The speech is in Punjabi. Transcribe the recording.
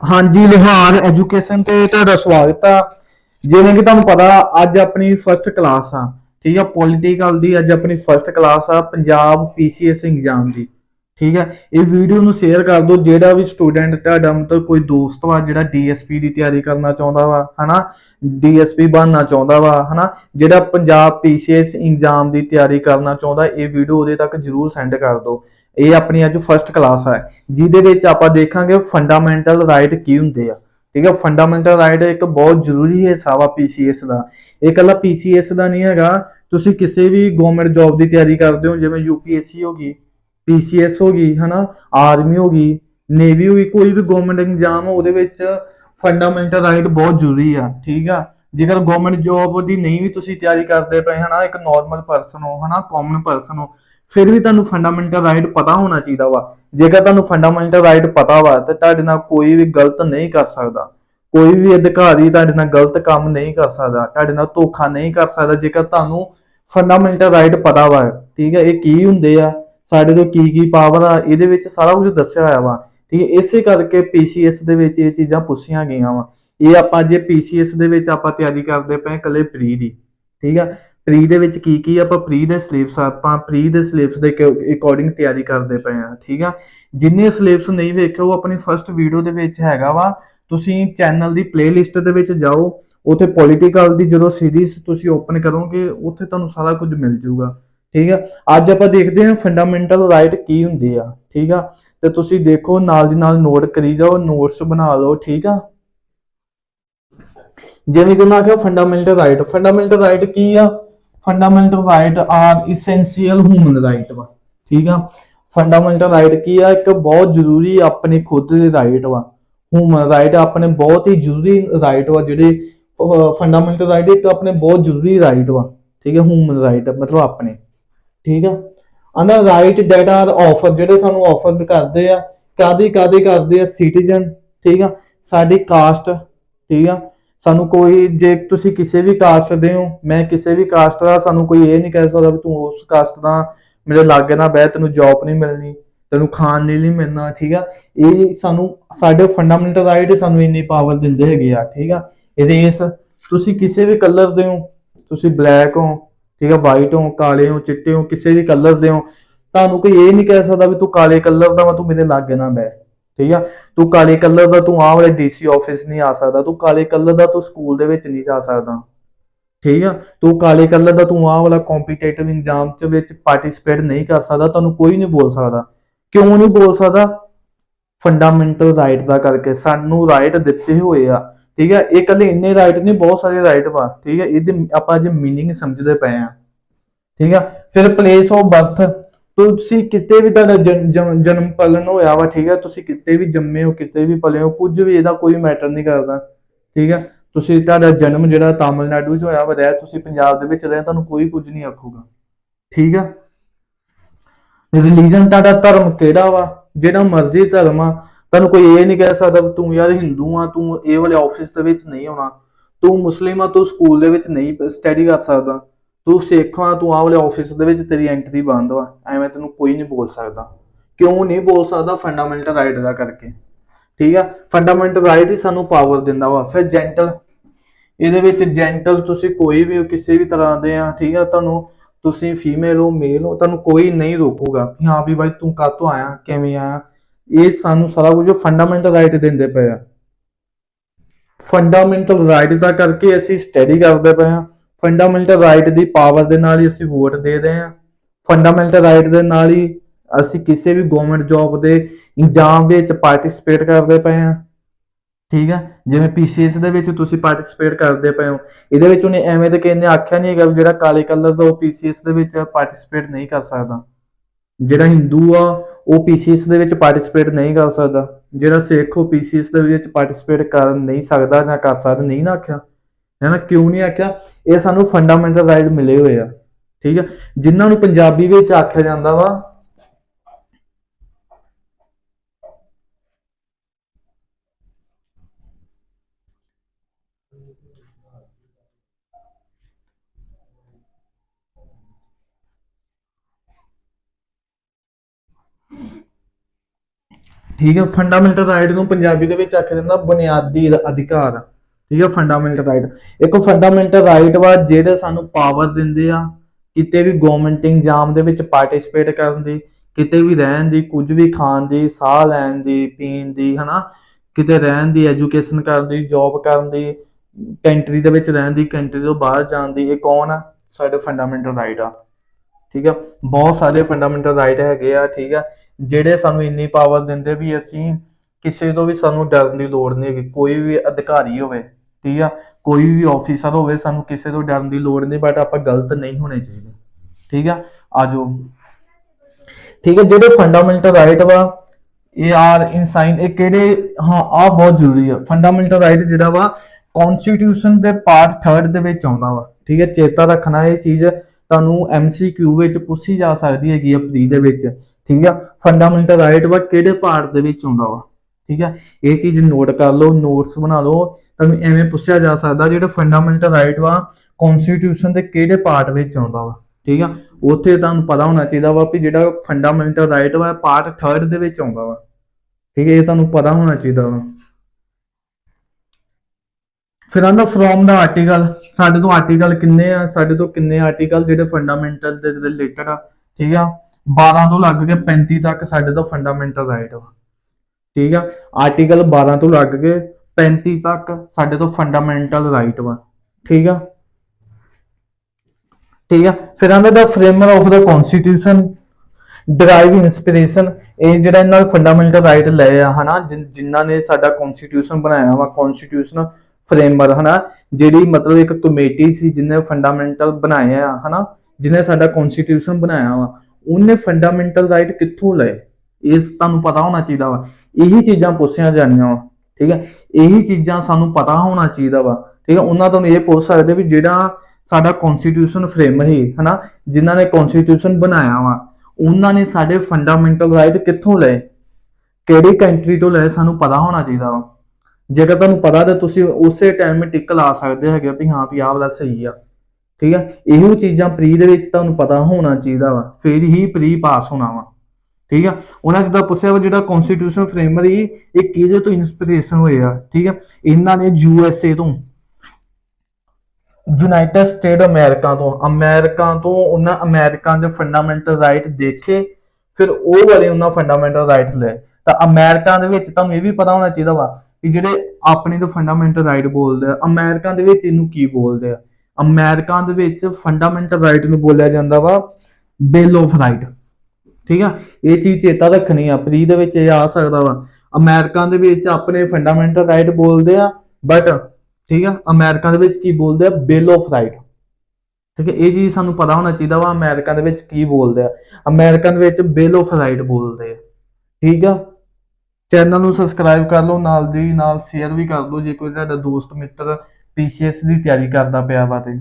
ਹਾਂਜੀ ਲੋਹਾਰ ਐਜੂਕੇਸ਼ਨ ਤੇ ਤੁਹਾਡਾ ਸਵਾਗਤ ਆ। ਜਿਵੇਂ ਕਿ ਤੁਹਾਨੂੰ ਪਤਾ, ਅੱਜ ਆਪਣੀ ਫਸਟ ਕਲਾਸ ਆ। ਠੀਕ ਆ ਪੋਲੀਟੀਕਲ ਦੀ ਅੱਜ ਆਪਣੀ ਫਰਸਟ ਕਲਾਸ ਆ, ਪੰਜਾਬ ਪੀਸੀਐਸ ਐਗਜ਼ਾਮ ਦੀ। ਠੀਕ ਆ, ਇਹ ਵੀਡੀਓ ਨੂੰ ਸ਼ੇਅਰ ਕਰ ਦਿਓ, ਜਿਹੜਾ ਵੀ ਸਟੂਡੈਂਟ ਤੁਹਾਡਾ ਮਤਲਬ ਕੋਈ ਦੋਸਤ ਵਾ, ਜਿਹੜਾ ਡੀਐਸਪੀ ਦੀ ਤਿਆਰੀ ਕਰਨਾ ਚਾਹੁੰਦਾ ਵਾ, ਹਨਾ? ਡੀਐਸਪੀ ਬਣਨਾ ਚਾਹੁੰਦਾ ਵਾ, ਹਨਾ? ਜਿਹੜਾ ਪੰਜਾਬ ਪੀਸੀਐਸ ਐਗਜ਼ਾਮ ਦੀ ਤਿਆਰੀ ਕਰਨਾ ਚਾਹੁੰਦਾ, ਇਹ ਵੀਡੀਓ ਉਹਦੇ ਤੱਕ ਜਰੂਰ ਸੈਂਡ ਕਰ ਦਿਓ। ਇਹ ਆਪਣੀ ਅੱਜ ਫਰਸਟ ਕਲਾਸ ਹੈ ਜਿਹਦੇ ਵਿੱਚ ਆਪਾਂ ਦੇਖਾਂਗੇ ਫੰਡਾਮੈਂਟਲ ਰਾਈਟ ਕੀ ਹੁੰਦੇ ਆ। ਠੀਕ ਹੈ ਫੰਡਾਮੈਂਟਲ ਰਾਈਟ ਇੱਕ ਬਹੁਤ ਜ਼ਰੂਰੀ ਹਿੱਸਾ ਵਾ ਪੀਸੀਐਸ ਦਾ। ਇਹ ਕੱਲਾ ਪੀਸੀਐਸ ਦਾ ਨਹੀਂ ਹੈਗਾ। ਤੁਸੀਂ ਕਿਸੇ ਵੀ ਗਵਰਨਮੈਂਟ ਜੌਬ ਦੀ ਤਿਆਰੀ ਕਰਦੇ ਹੋ, ਜਿਵੇਂ ਯੂਪੀਐਸਸੀ ਹੋ ਗਈ ਪੀਸੀਐਸ ਹੋ ਗਈ, ਹਨਾ ਆਰਮੀ ਹੋ ਗਈ ਨੇਵੀ ਹੋ ਗਈ, ਕੋਈ ਵੀ ਗਵਰਨਮੈਂਟ ਐਗਜ਼ਾਮ ਉਹਦੇ ਵਿੱਚ ਫੰਡਾਮੈਂਟਲ ਰਾਈਟ ਬਹੁਤ ਜ਼ਰੂਰੀ ਆ, ਠੀਕ ਆ। ਜੇਕਰ ਗਵਰਨਮੈਂਟ ਜੌਬ ਦੀ ਨਹੀਂ ਵੀ ਤੁਸੀਂ ਤਿਆਰੀ ਕਰਦੇ ਪਏ, ਹਨਾ, ਇੱਕ ਨਾਰਮਲ ਪਰਸਨ ਹੋ, ਹਨਾ ਕਾਮਨ ਪਰਸਨ ਹੋ ਫਿਰ ਵੀ ਤੁਹਾਨੂੰ ਫੰਡਾਮੈਂਟਲ ਰਾਈਟ ਪਤਾ ਹੋਣਾ ਚਾਹੀਦਾ ਵਾ। ਜੇਕਰ ਤੁਹਾਨੂੰ ਫੰਡਾਮੈਂਟਲ ਰਾਈਟ ਪਤਾ ਵਾ, ਤੇ ਤੁਹਾਡੇ ਨਾਲ ਕੋਈ ਵੀ ਗਲਤ ਨਹੀਂ ਕਰ ਸਕਦਾ। ਕੋਈ ਵੀ ਅਧਿਕਾਰੀ ਤੁਹਾਡੇ ਨਾਲ ਗਲਤ ਕੰਮ ਨਹੀਂ ਕਰ ਸਕਦਾ, ਤੁਹਾਡੇ ਨਾਲ ਧੋਖਾ ਨਹੀਂ ਕਰ ਸਕਦਾ, ਜੇਕਰ ਤੁਹਾਨੂੰ ਫੰਡਾਮੈਂਟਲ ਰਾਈਟ ਪਤਾ ਵਾ, ਠੀਕ ਹੈ, ਇਹ ਕੀ ਹੁੰਦੇ ਆ, ਸਾਡੇ ਤੋਂ ਕੀ ਕੀ ਪਾਵਰ ਆ, ਇਹਦੇ ਵਿੱਚ ਸਾਰਾ ਕੁਝ ਦੱਸਿਆ ਹੋਇਆ ਵਾ। ਠੀਕ ਹੈ, ਇਸੇ ਕਰਕੇ ਪੀਸੀਐਸ ਦੇ ਵਿੱਚ ਇਹ ਚੀਜ਼ਾਂ ਪੁੱਛੀਆਂ ਗਈਆਂ ਵਾ। ਇਹ ਆਪਾਂ ਜੇ ਪੀਸੀਐਸ ਦੇ ਵਿੱਚ ਆਪਾਂ ਤਿਆਰੀ ਕਰਦੇ ਪਏ ਕੱਲੇ ਪ੍ਰੀ ਦੀ, ਠੀਕ ਆ ਪ੍ਰੀ ਦੇ ਵਿੱਚ ਕੀ ਕੀ ਆਪਾਂ ਪ੍ਰੀ ਦੇ ਸਿਲੇਬਸ ਆਪਾਂ ਫ੍ਰੀ ਦੇ ਸਿਲੇਬਸ ਦੇ ਅਕੋਰਡਿੰਗ ਤਿਆਰੀ ਕਰਦੇ ਪਏ ਆ, ਠੀਕ ਆ? ਜਿੰਨੇ ਸਿਲੇਬਸ ਨਹੀਂ ਵੇਖੇ, ਉਹ ਆਪਣੀ ਫਰਸਟ ਵੀਡੀਓ ਦੇ ਵਿੱਚ ਹੈਗਾ ਵਾ। ਤੁਸੀਂ ਚੈਨਲ ਦੀ ਪਲੇਲਿਸਟ ਦੇ ਵਿੱਚ ਜਾਓ, ਉੱਥੇ ਪੋਲੀਟੀਕਲ ਦੀ ਜਦੋਂ ਸੀਰੀਜ਼ ਤੁਸੀਂ ਓਪਨ ਕਰੋਗੇ, ਉੱਥੇ ਤੁਹਾਨੂੰ ਸਾਰਾ ਕੁਝ ਮਿਲ ਜਾਊਗਾ, ਠੀਕ ਆ? ਅੱਜ ਆਪਾਂ ਦੇਖਦੇ ਹਾਂ ਫੰਡਾਮੈਂਟਲ ਰਾਈਟ ਕੀ ਹੁੰਦੀ ਆ, ਠੀਕ ਆ? ਤੇ ਤੁਸੀਂ ਦੇਖੋ, ਨਾਲ ਦੀ ਨਾਲ ਨੋਟ ਕਰੀ ਜਾਓ ਨੋਟਸ ਬਣਾ ਲਓ, ਠੀਕ ਆ? ਜਿਵੇਂ ਕਿ ਮੈਂ ਆਖਿਆ ਫੰਡਾਮੈਂਟਲ ਰਾਈਟ ਫੰਡਾਮੈਂਟਲ ਰਾਈਟ ਕੀ ਆ? Fundamental right are essential human right ਵਾ, ਠੀਕ ਆ? ਫੰਡਾਮੈਂਟਲ ਰਾਈਟ ਕੀ ਆ? ਇੱਕ ਬਹੁਤ ਜ਼ਰੂਰੀ ਆਪਣੇ ਖੁਦ ਦੇ ਰਾਈਟ ਵਾ। ਹਿਊਮਨ ਰਾਈਟ ਆਪਣੇ ਬਹੁਤ ਹੀ ਜ਼ਰੂਰੀ ਰਾਈਟ ਵਾ, ਜਿਹੜੇ ਫੰਡਾਮੈਂਟਲ ਰਾਈਟ ਇੱਕ ਆਪਣੇ ਬਹੁਤ ਜ਼ਰੂਰੀ ਰਾਈਟ ਵਾ। ਠੀਕ ਹੈ ਹਿਊਮਨ ਰਾਈਟ ਮਤਲਬ ਆਪਣੇ। ਠੀਕ ਆ? ਅਨਾ ਰਾਈਟ ਡੈਟ ਆਰ ਆਫਰ ਜਿਹੜੇ ਸਾਨੂੰ ਆਫਰ ਕਰਦੇ ਆ ਕਾਦੀ ਕਾਦੀ ਕਰਦੇ ਆ? ਸਿਟੀਜ਼ਨ ਠੀਕ ਆ? ਸਾਡੀ ਕਾਸਟ ਠੀਕ ਆ? ਸਾਨੂੰ ਕੋਈ, ਜੇ ਤੁਸੀਂ ਕਿਸੇ ਵੀ ਕਾਸਟ ਦੇ ਹੋ, ਮੈਂ ਕਿਸੇ ਵੀ ਕਾਸਟ ਦਾ ਸਾਨੂੰ ਕੋਈ ਇਹ ਨਹੀਂ ਕਹਿ ਸਕਦਾ ਵੀ ਤੂੰ ਉਸ ਕਾਸਟ ਦਾ ਮੇਰੇ ਲਾਗੇ ਨਾ ਬਹਿ, ਤੈਨੂੰ ਜੌਬ ਨਹੀਂ ਮਿਲਣੀ, ਤੈਨੂੰ ਖਾਣ ਲਈ ਨਹੀਂ ਮਿਲਣਾ, ਠੀਕ ਆ? ਇਹ ਸਾਨੂੰ, ਸਾਡੇ ਫੰਡਾਮੈਂਟਲ ਰਾਈਟ ਸਾਨੂੰ ਇੰਨੀ ਪਾਵਰ ਦਿੰਦੇ ਹੈਗੇ ਆ, ਠੀਕ ਆ? ਇਹਦੇ ਇਸ ਤੁਸੀਂ ਕਿਸੇ ਵੀ ਕਲਰ ਦੇ ਹੋ, ਤੁਸੀਂ ਬਲੈਕ ਹੋ, ਠੀਕ ਆ? ਵਾਈਟ ਹੋ, ਕਾਲੇ ਹੋ, ਚਿੱਟੇ ਹੋ, ਕਿਸੇ ਵੀ ਕਲਰ ਦੇ ਹੋ, ਤੁਹਾਨੂੰ ਕੋਈ ਇਹ ਨਹੀਂ ਕਹਿ ਸਕਦਾ ਵੀ ਤੂੰ ਕਾਲੇ ਕਲਰ ਦਾ ਵਾ, ਤੂੰ ਮੇਰੇ ਲਾਗੇ ਨਾ ਬਹਿ। ਠੀਕ ਆ? ਤੂੰ ਕਾਲੇ ਕਲਰ ਦਾ, ਤੂੰ ਆਹ ਵਾਲੇ ਡੀਸੀ ਆਫਿਸ ਨਹੀਂ ਆ ਸਕਦਾ, ਤੂੰ ਕਾਲੇ ਕਲਰ ਦਾ ਤੂੰ ਸਕੂਲ ਦੇ ਵਿੱਚ ਨਹੀਂ ਜਾ ਸਕਦਾ। ਠੀਕ ਆ? ਤੂੰ ਕਾਲੇ ਕਲਰ ਦਾ, ਤੂੰ ਆਹ ਵਾਲਾ ਕੰਪੀਟੀਟਿਵ ਐਗਜ਼ਾਮ ਚ ਵਿੱਚ ਪਾਰਟਿਸਿਪੇਟ ਨਹੀਂ ਕਰ ਸਕਦਾ, ਤੁਹਾਨੂੰ ਕੋਈ ਨਹੀਂ ਬੋਲ ਸਕਦਾ। ਕਿਉਂ ਨਹੀਂ ਬੋਲ ਸਕਦਾ? ਫੰਡਾਮੈਂਟਲ ਰਾਈਟ ਦਾ ਕਰਕੇ, ਸਾਨੂੰ ਰਾਈਟ ਦਿੱਤੇ ਹੋਏ ਆ। ਠੀਕ ਆ? ਇਹ ਕੱਲੇ ਇੰਨੇ ਰਾਈਟ ਨਹੀਂ ਬਹੁਤ ਸਾਰੇ ਰਾਈਟ ਵਾ। ਠੀਕ ਆ? ਇਹਦੇ, ਆਪਾਂ ਅੱਜ ਮੀਨਿੰਗ ਸਮਝਦੇ ਪਏ ਆ। ਠੀਕ ਆ? ਫਿਰ ਪਲੇਸ ਆਫ ਬਰਥ ਤੁਸੀਂ ਕਿਤੇ ਵੀ ਤੁਹਾਡਾ ਜਨ- ਜਨ- ਜਨਮ ਪਾਲਣ ਹੋਇਆ ਵਾ, ਠੀਕ ਹੈ ਤੁਸੀਂ ਕਿਤੇ ਵੀ ਜੰਮੇ ਹੋ, ਕਿਤੇ ਵੀ ਪਲੇ ਹੋ, ਕੁਝ ਵੀ ਇਹਦਾ ਕੋਈ ਮੈਟਰ ਨਹੀਂ ਕਰਦਾ, ਠੀਕ ਹੈ ਤੁਸੀਂ ਤੁਹਾਡਾ ਜਨਮ ਜਿਹੜਾ ਤਾਮਿਲਨਾਡੂ 'ਚ ਹੋਇਆ ਵਾ, ਰਹਿ ਤੁਸੀਂ ਪੰਜਾਬ ਦੇ ਵਿੱਚ ਰਹੇ, ਤੁਹਾਨੂੰ ਕੋਈ ਕੁਝ ਨਹੀਂ ਆਖੂਗਾ, ਠੀਕ ਆ। ਰਿਲੀਜਨ ਤੁਹਾਡਾ ਧਰਮ ਕਿਹੜਾ ਵਾ? ਜਿਹੜਾ ਮਰਜ਼ੀ ਧਰਮ ਆ, ਤੁਹਾਨੂੰ ਕੋਈ ਇਹ ਨਹੀਂ ਕਹਿ ਸਕਦਾ ਵੀ ਤੂੰ ਯਾਰ ਹਿੰਦੂ ਆ, ਤੂੰ ਇਹ ਵਾਲੇ ਆਫਿਸ ਦੇ ਵਿੱਚ ਨਹੀਂ ਆਉਣਾ, ਤੂੰ ਮੁਸਲਿਮ ਆ, ਤੂੰ ਸਕੂਲ ਦੇ ਵਿੱਚ ਨਹੀਂ ਸਟੱਡੀ ਕਰ ਸਕਦਾ। ਤੂੰ ਸਿੱਖ ਆ ਤੂੰ ਆਹ ਵਾਲੇ ਆਫਿਸ ਦੇ ਵਿੱਚ ਤੇਰੀ ਐਂਟਰੀ ਬੰਦ ਵਾ, ਐਵੇਂ ਤੈਨੂੰ ਕੋਈ ਨਹੀਂ ਬੋਲ ਸਕਦਾ। ਕਿਉਂ ਨਹੀਂ ਬੋਲ ਸਕਦਾ ਫੰਡਾਮੈਂਟਲ ਰਾਈਟ ਦਾ ਕਰਕੇ? ਠੀਕ ਆ? ਫੰਡਾਮੈਂਟਲ ਰਾਈਟ ਹੀ ਸਾਨੂੰ ਪਾਵਰ ਦਿੰਦਾ ਵਾ। ਫਿਰ ਜੈਂਟਲ ਇਹਦੇ ਵਿੱਚ ਜੈਂਟਲ ਤੁਸੀਂ ਕੋਈ ਵੀ, ਕਿਸੇ ਵੀ ਤਰ੍ਹਾਂ ਦੇ ਆ, ਠੀਕ ਆ? ਤੁਹਾਨੂੰ, ਤੁਸੀਂ ਫੀਮੇਲ ਹੋ ਮੇਲ ਹੋ, ਤੁਹਾਨੂੰ ਕੋਈ ਨਹੀਂ ਰੋਕੂਗਾ ਕਿ ਹਾਂ ਵੀ ਬਾਈ ਤੂੰ ਕਾਹਤੋਂ ਆਇਆ, ਕਿਵੇਂ ਆਇਆ? ਇਹ ਸਾਨੂੰ ਸਾਰਾ ਕੁਝ ਫੰਡਾਮੈਂਟਲ ਰਾਈਟ ਦਿੰਦੇ ਪਏ ਆ। ਫੰਡਾਮੈਂਟਲ ਰਾਈਟ ਦਾ ਕਰਕੇ ਅਸੀਂ ਸਟੱਡੀ ਕਰਦੇ ਪਏ ਆ। ਫੰਡਾਮੈਂਟਲ ਰਾਈਟ ਦੀ ਪਾਵਰ ਦੇ ਨਾਲ ਹੀ ਅਸੀਂ ਵੋਟ ਦੇ ਰਹੇ ਹਾਂ। ਫੰਡਾਮੈਂਟਲ ਰਾਈਟ ਦੇ ਨਾਲ ਹੀ ਅਸੀਂ ਕਿਸੇ ਵੀ ਗਵਰਨਮੈਂਟ ਜੌਬ ਦੇ ਐਗਜ਼ਾਮ ਵਿੱਚ ਪਾਰਟਿਸਿਪੇਟ ਕਰਦੇ ਪਏ ਹਾਂ। ਠੀਕ ਹੈ? ਜਿਵੇਂ ਪੀਸੀਐਸ ਦੇ ਵਿੱਚ ਤੁਸੀਂ ਪਾਰਟਿਸਿਪੇਟ ਕਰਦੇ ਪਏ ਹੋ। ਇਹਦੇ ਵਿੱਚ ਉਹਨੇ ਐਵੇਂ ਤੇ ਕਹਿੰਦੇ ਆਖਿਆ ਨਹੀਂ ਹੈਗਾ ਵੀ ਜਿਹੜਾ ਕਾਲੇ ਕਲਰ ਦਾ ਉਹ ਪੀਸੀਐਸ ਦੇ ਵਿੱਚ ਪਾਰਟਿਸਿਪੇਟ ਨਹੀਂ ਕਰ ਸਕਦਾ। ਜਿਹੜਾ ਹਿੰਦੂ ਆ, ਉਹ ਪੀਸੀਐਸ ਦੇ ਵਿੱਚ ਪਾਰਟਿਸਿਪੇਟ ਨਹੀਂ ਕਰ ਸਕਦਾ। ਜਿਹੜਾ ਸਿੱਖ ਉਹ ਪੀਸੀਐਸ ਦੇ ਵਿੱਚ ਪਾਰਟਿਸਿਪੇਟ ਕਰ ਨਹੀਂ ਸਕਦਾ ਜਾਂ ਕਰ ਸਕਦਾ, ਨਹੀਂ ਨਾ ਆਖਿਆ। ਹੈ ਨਾ, ਕਿਉਂ ਨਹੀਂ ਆਖਿਆ? ਇਹ ਸਾਨੂੰ ਫੰਡਾਮੈਂਟਲ ਰਾਈਟ ਮਿਲੇ ਹੋਏ ਆ, ਠੀਕ ਆ? ਜਿਨ੍ਹਾਂ ਨੂੰ ਪੰਜਾਬੀ ਵਿੱਚ ਆਖਿਆ ਜਾਂਦਾ ਵਾ, ਠੀਕ ਹੈ ਫੰਡਾਮੈਂਟਲ ਰਾਈਟ ਨੂੰ ਪੰਜਾਬੀ ਦੇ ਵਿੱਚ ਆਖਿਆ ਜਾਂਦਾ ਬੁਨਿਆਦੀ ਅਧਿਕਾਰ। ਠੀਕ ਹੈ ਫੰਡਾਮੈਂਟਲ ਰਾਈਟ ਇੱਕ ਫੰਡਾਮੈਂਟਲ ਰਾਈਟ ਵਾ, ਜਿਹੜੇ ਸਾਨੂੰ ਪਾਵਰ ਦਿੰਦੇ ਆ, ਕਿਤੇ ਵੀ ਗਵਰਨਮੈਂਟ ਐਗਜ਼ਾਮ ਦੇ ਵਿੱਚ ਪਾਰਟਿਸਿਪੇਟ ਕਰਨ ਦੀ, ਕਿਤੇ ਵੀ ਰਹਿਣ ਦੀ, ਕੁਝ ਵੀ ਖਾਣ ਦੀ, ਸਾਹ ਲੈਣ ਦੀ, ਪੀਣ ਦੀ, ਹਨਾ। ਕਿਤੇ ਰਹਿਣ ਦੀ ਐਜੂਕੇਸ਼ਨ ਕਰਨ ਦੀ ਜੌਬ ਕਰਨ ਦੀ ਕੰਟਰੀ ਦੇ ਵਿੱਚ ਰਹਿਣ ਦੀ ਕੰਟਰੀ ਤੋਂ ਬਾਹਰ ਜਾਣ ਦੀ, ਇਹ ਕੌਣ ਆ? ਸਾਡੇ ਫੰਡਾਮੈਂਟਲ ਰਾਈਟ ਆ। ਠੀਕ ਆ, ਬਹੁਤ ਸਾਰੇ ਫੰਡਾਮੈਂਟਲ ਰਾਈਟ ਹੈਗੇ ਆ, ਠੀਕ ਆ। ਜਿਹੜੇ ਸਾਨੂੰ ਇੰਨੀ ਪਾਵਰ ਦਿੰਦੇ ਵੀ ਅਸੀਂ, ਕਿਸੇ ਤੋਂ ਵੀ ਸਾਨੂੰ ਡਰਨ ਦੀ ਲੋੜ ਨਹੀਂ ਹੈਗੀ, ਕੋਈ ਵੀ ਅਧਿਕਾਰੀ ਹੋਵੇ। ਠੀਕ ਆ, ਕੋਈ ਵੀ ਆਫੀਸਰ ਹੋਵੇ, ਸਾਨੂੰ ਕਿਸੇ ਤੋਂ ਡਰਨ ਦੀ ਲੋੜ ਨਹੀਂ ਬਟ ਆਪਾਂ ਗਲਤ ਨਹੀਂ ਹੋਣੇ ਚਾਹੀਦੇ। ਠੀਕ ਆ? ਆਜੋ ਠੀਕ ਹੈ ਜਿਹੜੇ ਫੰਡਾਮੈਂਟਲ ਰਾਈਟ ਵਾ, ਇਹ ਆਰ ਇਨਸਾਈਨ ਇਹ ਕਿਹੜੇ? ਹਾਂ ਆ ਬਹੁਤ ਜ਼ਰੂਰੀ ਆ। ਫੰਡਾਮੈਂਟਲ ਰਾਈਟ ਜਿਹੜਾ ਵਾ ਕਨਸਟੀਟਿਊਸ਼ਨ ਦੇ ਪਾਰਟ 3 ਦੇ ਵਿੱਚ ਆਉਂਦਾ ਵਾ। ਠੀਕ ਹੈ ਚੇਤਾ ਰੱਖਣਾ ਇਹ ਚੀਜ਼, ਤੁਹਾਨੂੰ ਐਮਸੀਕਿਊ ਵਿੱਚ ਪੁੱਛੀ ਜਾ ਸਕਦੀ ਹੈਗੀ ਆ, ਪ੍ਰੀ ਦੇ ਵਿੱਚ। ਠੀਕ ਆ? ਫੰਡਾਮੈਂਟਲ ਰਾਈਟ ਵਾ ਕਿਹੜੇ ਪਾਰਟ ਦੇ ਵਿੱਚ ਆਉਂਦਾ ਵਾ? ਠੀਕ ਆ? ਇਹ ਚੀਜ਼ ਨੋਟ ਕਰ ਲਓ ਨੋਟਸ ਬਣਾ ਲਓ। ਤੁਹਾਨੂੰ ਐਵੇਂ ਪੁੱਛਿਆ ਜਾ ਸਕਦਾ ਜਿਹੜਾ ਫੰਡਾਮੈਂਟਲ ਰਾਈਟ ਵਾ ਕਨਸਟੀਟਿਊਸ਼ਨ ਦੇ ਕਿਹੜੇ ਪਾਰਟ ਵਿੱਚ ਆਉਂਦਾ ਵਾ, ਠੀਕ ਆ? ਉੱਥੇ ਤੁਹਾਨੂੰ ਪਤਾ ਹੋਣਾ ਚਾਹੀਦਾ ਵਾ ਵੀ ਜਿਹੜਾ ਫੰਡਾਮੈਂਟਲ ਰਾਈਟ ਵਾ ਪਾਰਟ 3 ਦੇ ਵਿੱਚ ਆਉਂਦਾ ਵਾ, ਠੀਕ ਹੈ ਇਹ ਤੁਹਾਨੂੰ ਪਤਾ ਹੋਣਾ ਚਾਹੀਦਾ ਵਾ। ਫਿਰ ਆਂਦਾ ਫਰੋਮ ਦਾ ਆਰਟੀਕਲ ਸਾਡੇ ਤੋਂ ਆਰਟੀਕਲ ਕਿੰਨੇ ਆ? ਸਾਡੇ ਤੋਂ ਕਿੰਨੇ ਆਰਟੀਕਲ ਜਿਹੜੇ ਫੰਡਾਮੈਂਟਲ ਦੇ ਰਿਲੇਟਡ ਆ, ਠੀਕ ਆ? 12 ਤੋਂ ਲੱਗ ਕੇ 35 ਤੱਕ ਸਾਡੇ ਤੋਂ ਫੰਡਾਮੈਂਟਲ ਰਾਈਟ ਵਾ, ਠੀਕ ਆ? ਆਰਟੀਕਲ 12 ਤੋਂ ਲੱਗ ਕੇ 35 ਤੱਕ ਸਾਡੇ ਤੋਂ ਫੰਡਾਮੈਂਟਲ ਰਾਈਟ ਵਾ। ਠੀਕ ਆ? ਠੀਕ ਆ? ਫਿਰ ਆਂਦਾ the framer of the constitution drive inspiration ਇਹ ਜਿਹੜਾ ਇਹਨਾਂ ਫੰਡਾਮੈਂਟਲ ਰਾਈਟ ਲਏ ਆ, ਹਨਾ, ਜਿਨ- ਜਿਨ੍ਹਾਂ ਨੇ ਸਾਡਾ ਕਨਸਟੀਟਿਊਸ਼ਨ ਬਣਾਇਆ ਵਾ ਕਨਸਟੀਟਿਊਸ਼ਨ ਫਰੇਮਰ ਹਨਾ, ਜਿਹੜੀ ਮਤਲਬ ਇੱਕ ਕਮੇਟੀ ਸੀ ਜਿਹਨੇ ਫੰਡਾਮੈਂਟਲ ਬਣਾਇਆ ਆ ਹਨਾ, ਜਿਹਨੇ ਸਾਡਾ ਕਨਸਟੀਟਿਊਸ਼ਨ ਬਣਾਇਆ ਵਾ, ਉਹਨੇ ਫੰਡਾਮੈਂਟਲ ਰਾਈਟ ਕਿੱਥੋਂ ਲਏ? ਇਸ ਤੁਹਾਨੂੰ ਪਤਾ ਹੋਣਾ ਚਾਹੀਦਾ ਵਾ। ਇਹੀ ਚੀਜ਼ਾਂ ਪੁੱਛੀਆਂ ਜਾਣੀਆਂ ਵਾ। ਠੀਕ ਹੈ? ਇਹੀ ਚੀਜ਼ਾਂ ਸਾਨੂੰ ਪਤਾ ਹੋਣਾ ਚਾਹੀਦਾ ਵਾ, ਠੀਕ ਹੈ? ਉਹਨਾਂ ਤੋਂ ਇਹ ਪੁੱਛ ਸਕਦੇ ਵੀ ਜਿਹੜਾ ਸਾਡਾ ਕਨਸਟੀਟਿਊਸ਼ਨ ਫਰੇਮ ਹੈ ਹਨਾ? ਜਿਨ੍ਹਾਂ ਨੇ ਕਨਸਟੀਟਿਊਸ਼ਨ ਬਣਾਇਆ ਵਾ, ਉਹਨਾਂ ਨੇ ਸਾਡੇ ਫੰਡਾਮੈਂਟਲ ਰਾਈਟ ਕਿੱਥੋਂ ਲਏ? ਕਿਹੜੀ ਕੰਟਰੀ ਤੋਂ ਲਏ? ਸਾਨੂੰ ਪਤਾ ਹੋਣਾ ਚਾਹੀਦਾ ਵਾ। ਜੇਕਰ ਤੁਹਾਨੂੰ ਪਤਾ ਤਾਂ ਤੁਸੀਂ ਉਸੇ ਟਾਈਮ ਟਿਕ ਲਾ ਸਕਦੇ ਹੈਗੇ ਵੀ ਹਾਂ ਵੀ ਆਹ ਵਾਲਾ ਸਹੀ ਆ, ਠੀਕ ਹੈ? ਇਹੋ ਚੀਜ਼ਾਂ ਪ੍ਰੀ ਦੇ ਵਿੱਚ ਤੁਹਾਨੂੰ ਪਤਾ ਹੋਣਾ ਚਾਹੀਦਾ ਵਾ, ਫਿਰ ਹੀ ਪ੍ਰੀ ਪਾਸ ਹੋਣਾ ਵਾ। ਠੀਕ ਆ? ਉਹਨਾਂ ਜਿੱਦਾਂ ਪੁੱਛਿਆ ਵਾ ਜਿਹੜਾ ਕਨਸਟੀਟਿਊਸ਼ਨ ਫਰੇਮਰ ਹੀ ਇਹ ਕਿਹਦੇ ਤੋਂ ਇਨਸਪੀਰੇਸ਼ਨ ਹੋਏ ਆ? ਠੀਕ ਆ? ਇਹਨਾਂ ਨੇ ਯੂ ਐਸ ਏ ਤੋਂ ਯੂਨਾਈਟਿਡ ਸਟੇਟ ਅਮਰੀਕਾ ਤੋਂ ਅਮਰੀਕਾ ਤੋਂ ਉਹਨਾਂ ਅਮਰੀਕਾ ਦੇ ਫੰਡਾਮੈਂਟਲ ਰਾਈਟ ਦੇਖੇ, ਫਿਰ ਉਹ ਵਾਲੇ ਉਹਨਾਂ ਫੰਡਾਮੈਂਟਲ ਰਾਈਟ ਲਏ। ਤਾਂ ਅਮਰੀਕਾ ਦੇ ਵਿੱਚ ਤੁਹਾਨੂੰ ਇਹ ਵੀ ਪਤਾ ਹੋਣਾ ਚਾਹੀਦਾ ਵਾ ਕਿ ਜਿਹੜੇ ਆਪਣੇ ਤੋਂ ਫੰਡਾਮੈਂਟਲ ਰਾਈਟ ਬੋਲਦੇ ਆ ਅਮਰੀਕਾ ਦੇ ਵਿੱਚ ਇਹਨੂੰ ਕੀ ਬੋਲਦੇ ਆ? ਅਮਰੀਕਾ ਦੇ ਵਿੱਚ ਫੰਡਾਮੈਂਟਲ ਰਾਈਟ ਨੂੰ ਬੋਲਿਆ ਜਾਂਦਾ ਵਾ ਬਿਲ ਆਫ ਰਾਈਟ ਠੀਕ ਆ? ਇਹ ਚੀਜ਼ ਚੇਤਾ ਰੱਖਣੀ ਆ ਪ੍ਰੀ ਦੇ ਵਿੱਚ ਇਹ ਆ ਸਕਦਾ ਵਾ। ਅਮਰੀਕਾ ਦੇ ਵਿੱਚ ਆਪਣੇ ਫੰਡਾਮੈਂਟਲ ਰਾਈਟ ਬੋਲਦੇ ਆ ਬਟ ਠੀਕ ਆ? ਅਮਰੀਕਾ ਦੇ ਵਿੱਚ ਕੀ ਬੋਲਦੇ ਆ? ਬਿਲ ਆਫ ਰਾਈਟ ਠੀਕ ਹੈ ਇਹ ਚੀਜ਼ ਸਾਨੂੰ ਪਤਾ ਹੋਣਾ ਚਾਹੀਦਾ ਵਾ ਅਮਰੀਕਾ ਦੇ ਵਿੱਚ ਕੀ ਬੋਲਦੇ ਆ। ਅਮਰੀਕਾ ਦੇ ਵਿੱਚ ਬਿਲ ਆਫ ਰਾਈਟ ਬੋਲਦੇ ਆ। ਠੀਕ ਆ? ਚੈਨਲ ਨੂੰ ਸਬਸਕ੍ਰਾਈਬ ਕਰ ਲਓ, ਨਾਲ ਦੀ ਨਾਲ ਸ਼ੇਅਰ ਵੀ ਕਰ ਦਿਓ ਜੇ ਕੋਈ ਤੁਹਾਡਾ ਦੋਸਤ, ਮਿੱਤਰ ਪੀਸੀਐਸ ਦੀ ਤਿਆਰੀ ਕਰਦਾ ਪਿਆ ਵਾ ਤੇ।